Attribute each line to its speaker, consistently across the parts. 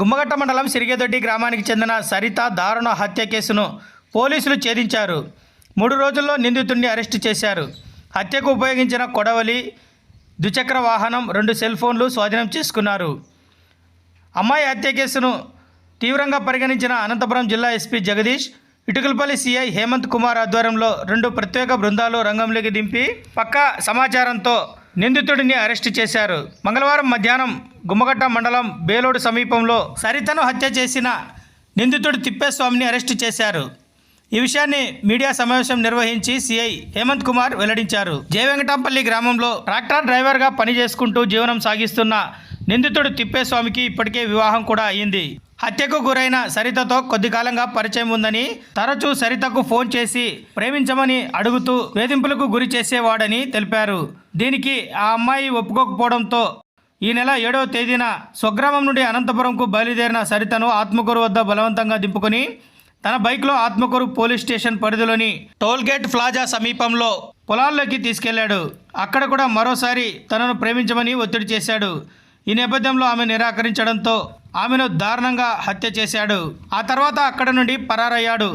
Speaker 1: గుమ్మగట్ట మండలం సిరిగేదొడ్డి గ్రామానికి చెందిన సరిత దారుణ హత్య కేసును పోలీసులు ఛేదించారు. మూడు రోజుల్లో నిందితుడిని అరెస్టు చేశారు. హత్యకు ఉపయోగించిన కొడవలి ద్విచక్ర వాహనం రెండు సెల్ ఫోన్లు స్వాధీనం చేసుకున్నారు. అమ్మాయి హత్య కేసును తీవ్రంగా పరిగణించిన అనంతపురం జిల్లా ఎస్పీ జగదీష్ ఇటుకలపల్లి సీఐ హేమంత్ కుమార్ ఆధ్వర్యంలో రెండు ప్రత్యేక బృందాలు రంగంలోకి దింపి పక్కా సమాచారంతో నిందితుడిని అరెస్టు చేశారు. మంగళవారం మధ్యాహ్నం గుమ్మగట్ట మండలం బేలోడు సమీపంలో సరితను హత్య చేసిన నిందితుడు తిప్పేస్వామిని అరెస్టు చేశారు. ఈ విషయాన్ని మీడియా సమావేశం నిర్వహించి సిఐ హేమంత్ కుమార్ వెల్లడించారు. జయవెంకటాంపల్లి గ్రామంలో ట్రాక్టర్ డ్రైవర్గా పని చేసుకుంటూ జీవనం సాగిస్తున్న నిందితుడు తిప్పేస్వామికి ఇప్పటికే వివాహం కూడా అయ్యింది హత్యకు గురైన సరితతో కొద్ది కాలంగా పరిచయం ఉందని తరచూ సరితకు ఫోన్ చేసి ప్రేమించమని అడుగుతూ వేధింపులకు గురి చేసేవాడని తెలిపారు. దీనికి ఆ అమ్మాయి ఒప్పుకోకపోవడంతో ఈ నెల ఏడవ తేదీన స్వగ్రామం నుండి అనంతపురంకు బయలుదేరిన సరితను ఆత్మకూరు వద్ద బలవంతంగా దింపుకొని తన బైక్లో ఆత్మకూరు పోలీస్ స్టేషన్ పరిధిలోని టోల్గేట్ ప్లాజా సమీపంలో పొలాల్లోకి తీసుకెళ్ళాడు. అక్కడ కూడా మరోసారి తనను ప్రేమించమని ఒత్తిడి చేశాడు. ఈ నేపథ్యంలో ఆమె నిరాకరించడంతో ఆమెను దారుణంగా హత్య చేశాడు. ఆ తర్వాత అక్కడ నుండి పరారయ్యాడు.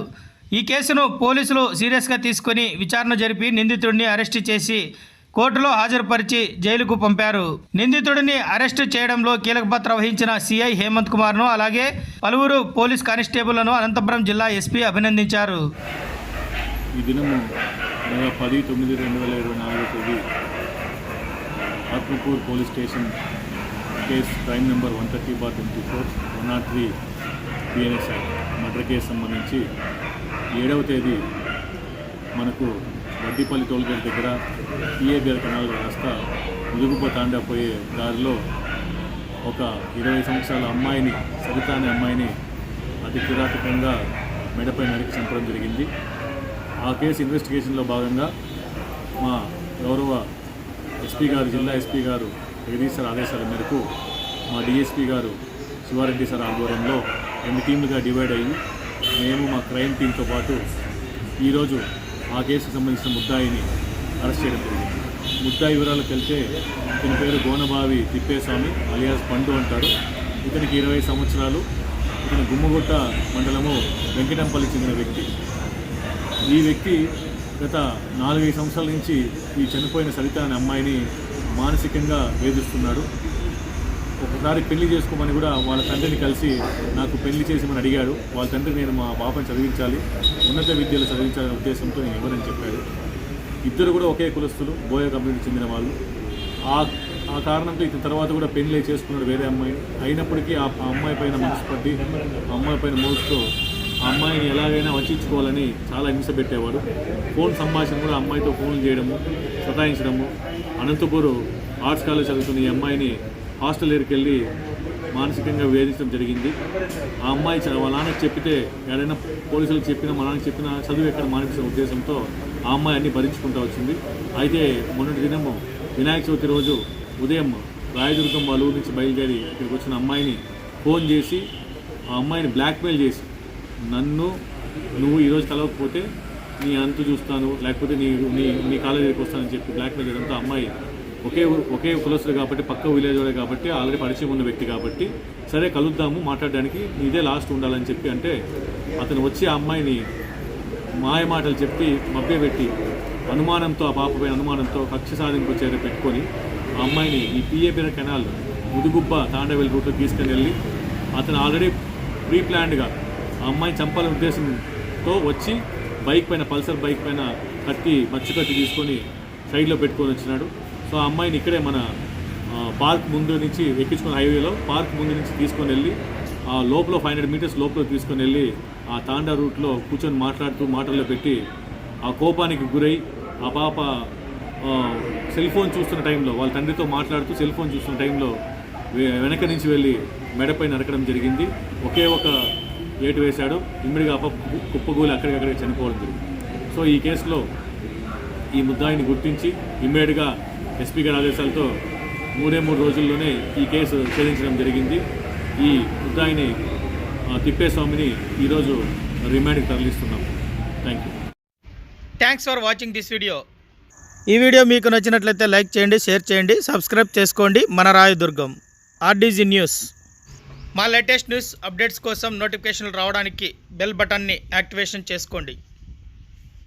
Speaker 1: ఈ కేసును పోలీసులు సీరియస్గా తీసుకొని విచారణ జరిపి నిందితుడిని అరెస్టు చేసి కోర్టులో హాజరుపరిచి జైలుకు పంపారు. నిందితుడిని అరెస్టు చేయడంలో కీలక పాత్ర వహించిన సిఐ హేమంత్ కుమార్ను అలాగే పలువురు పోలీస్ కానిస్టేబుల్లను అనంతపురం జిల్లా ఎస్పీ అభినందించారు.
Speaker 2: ఈ దినము పది తొమ్మిది రెండు వేల ఇరవై నాలుగు తేదీ Atmakur police station case crime number one thirty bar twenty four one nought three PNS act murder case సంబంధించి ఏడవ తేదీ మనకు వడ్డీపల్లి టోల్గేట్ దగ్గర పిఏబిఆర్ కెనాల్ రాస్తా ముదుగుప తాండా పోయే దారిలో ఒక ఇరవై సంవత్సరాల అమ్మాయిని సరిత అనే అమ్మాయిని అతి కిరాతకంగా మెడపై నరికి చంపడం జరిగింది. ఆ కేసు ఇన్వెస్టిగేషన్లో భాగంగా మా గౌరవ ఎస్పీ గారు జిల్లా ఎస్పీ గారు జగదీష్ సార్ ఆదేశాల మేరకు మా డిఎస్పీ గారు శివారెడ్డి సార్ ఆధ్వర్యంలో రెండు టీంలుగా డివైడ్ అయ్యి మేము మా క్రైమ్ టీంతో పాటు ఈరోజు ఆ కేసుకు సంబంధించిన ముద్దాయిని అరెస్ట్ చేయడం జరిగింది. ముద్దాయి వివరాలకు వెళ్తే ఇతని పేరు గోనబావి తిప్పేస్వామి అలియాస్ పండు అంటారు. ఇతనికి ఇరవై సంవత్సరాలు. ఇతను గుమ్మగుట్ట మండలము వెంకటంపల్లి చెందిన వ్యక్తి. ఈ వ్యక్తి గత నాలుగైదు సంవత్సరాల నుంచి ఈ చనిపోయిన సరిత అనే అమ్మాయిని మానసికంగా వేధిస్తున్నాడు. ఒకసారి పెళ్ళి చేసుకోమని కూడా వాళ్ళ తండ్రిని కలిసి నాకు పెళ్ళి చేసేమని అడిగాడు. వాళ్ళ తండ్రి నేను మా పాపని చదివించాలి ఉన్నత విద్యలు చదివించాలనే ఉద్దేశంతో నేను ఇవ్వనని చెప్పాడు. ఇద్దరు కూడా ఒకే కులస్తులు బోయ కమ్యూనిటీ చెందిన వాళ్ళు. ఆ ఆ కారణంతో ఇతని తర్వాత కూడా పెళ్ళి చేసుకున్నాడు వేరే అమ్మాయి. అయినప్పటికీ ఆ అమ్మాయి పైన మనసు పట్టి ఆ అమ్మాయి పైన మోసుతో ఆ అమ్మాయిని ఎలాగైనా వచ్చించుకోవాలని చాలా హింస పెట్టేవాడు. ఫోన్ సంభాషణ కూడా అమ్మాయితో ఫోన్లు చేయడము సతాయించడము అనంతపూర్ ఆర్ట్స్ కాలేజ్ చదువుతున్న ఈ అమ్మాయిని హాస్టల్ దగ్గరికి వెళ్ళి మానసికంగా వేధించడం జరిగింది. ఆ అమ్మాయి వాళ్ళ నాన్నకి చెప్పితే ఎవరైనా పోలీసులకు చెప్పినా మా నాన్నకి చెప్పినా చదువు ఎక్కడ మానిపించిన ఉద్దేశంతో ఆ అమ్మాయి అన్ని భరించుకుంటూ వచ్చింది. అయితే మొన్నటి దినము వినాయక చవితి రోజు ఉదయం రాయదుర్గం వాళ్ళ ఊరి నుంచి బయలుదేరి ఇక్కడికి వచ్చిన అమ్మాయిని ఫోన్ చేసి ఆ అమ్మాయిని బ్లాక్మెయిల్ చేసి నన్ను నువ్వు ఈరోజు కలవకపోతే నీ అంతు చూస్తాను లేకపోతే నీ నీ నీ కాలేజ్ వస్తానని చెప్పి బ్లాక్మెయిల్ చేయడంతో అమ్మాయి ఒకే ఒకే కులస్తుడు కాబట్టి పక్క విలేజ్ వాడే కాబట్టి ఆల్రెడీ పరిచయం ఉన్న వ్యక్తి కాబట్టి సరే కలుద్దాము మాట్లాడడానికి ఇదే లాస్ట్ ఉండాలని చెప్పి అంటే అతను వచ్చి ఆ అమ్మాయిని మాయ మాటలు చెప్పి మభ్యపెట్టి అనుమానంతో ఆ పాపపై అనుమానంతో కక్ష సాధింపు చర్య పెట్టుకొని ఆ అమ్మాయిని ఈ పిఏబిన కెనాల్ ముదుగుబ్బ తాండవెల్ రూట్లో తీసుకుని వెళ్ళి అతను ఆల్రెడీ ప్రీ ప్లాన్డ్గా ఆ అమ్మాయిని చంపాలనే ఉద్దేశంతో వచ్చి బైక్ పైన పల్సర్ బైక్ పైన కట్టి మచ్చు కట్టి తీసుకొని సైడ్లో పెట్టుకొని వచ్చినాడు. సో ఆ అమ్మాయిని ఇక్కడే మన పార్క్ ముందు నుంచి ఎక్కించుకుని హైవేలో పార్క్ ముందు నుంచి తీసుకొని వెళ్ళి ఆ లోపల ఫైవ్ హండ్రెడ్ మీటర్స్ లోపల తీసుకొని వెళ్ళి ఆ తాండా రూట్లో కూర్చొని మాట్లాడుతూ మాటల్లో పెట్టి ఆ కోపానికి గురై ఆ పాప సెల్ ఫోన్ చూస్తున్న టైంలో వాళ్ళ తండ్రితో మాట్లాడుతూ సెల్ ఫోన్ చూస్తున్న టైంలో వెనక నుంచి వెళ్ళి మెడపై నరకడం జరిగింది. ఒకే ఒక ఏటు వేశాడు. ఇమ్మడిగా ఆ కుప్పగూలి అక్కడికక్కడికి చనిపోవడం జరిగింది. సో ఈ కేసులో ఈ ముద్దాయిని గుర్తించి ఇమ్మీడియట్గా ఎస్పీ గారి ఆదేశాలతో మూడే మూడు రోజుల్లోనే ఈ కేసు ఛేదించడం జరిగింది. ఈ ఉద్దాయిని తిప్పేస్వామిని ఈరోజు రిమాండ్కి తరలిస్తున్నాం. Thank you
Speaker 1: thanks for watching this video ఈ వీడియో మీకు నచ్చినట్లయితే లైక్ చేయండి షేర్ చేయండి సబ్స్క్రైబ్ చేసుకోండి. మన రాయదుర్గం ఆర్డీజీ న్యూస్. మా లేటెస్ట్ న్యూస్ అప్డేట్స్ కోసం నోటిఫికేషన్లు రావడానికి బెల్ బటన్ని యాక్టివేషన్ చేసుకోండి.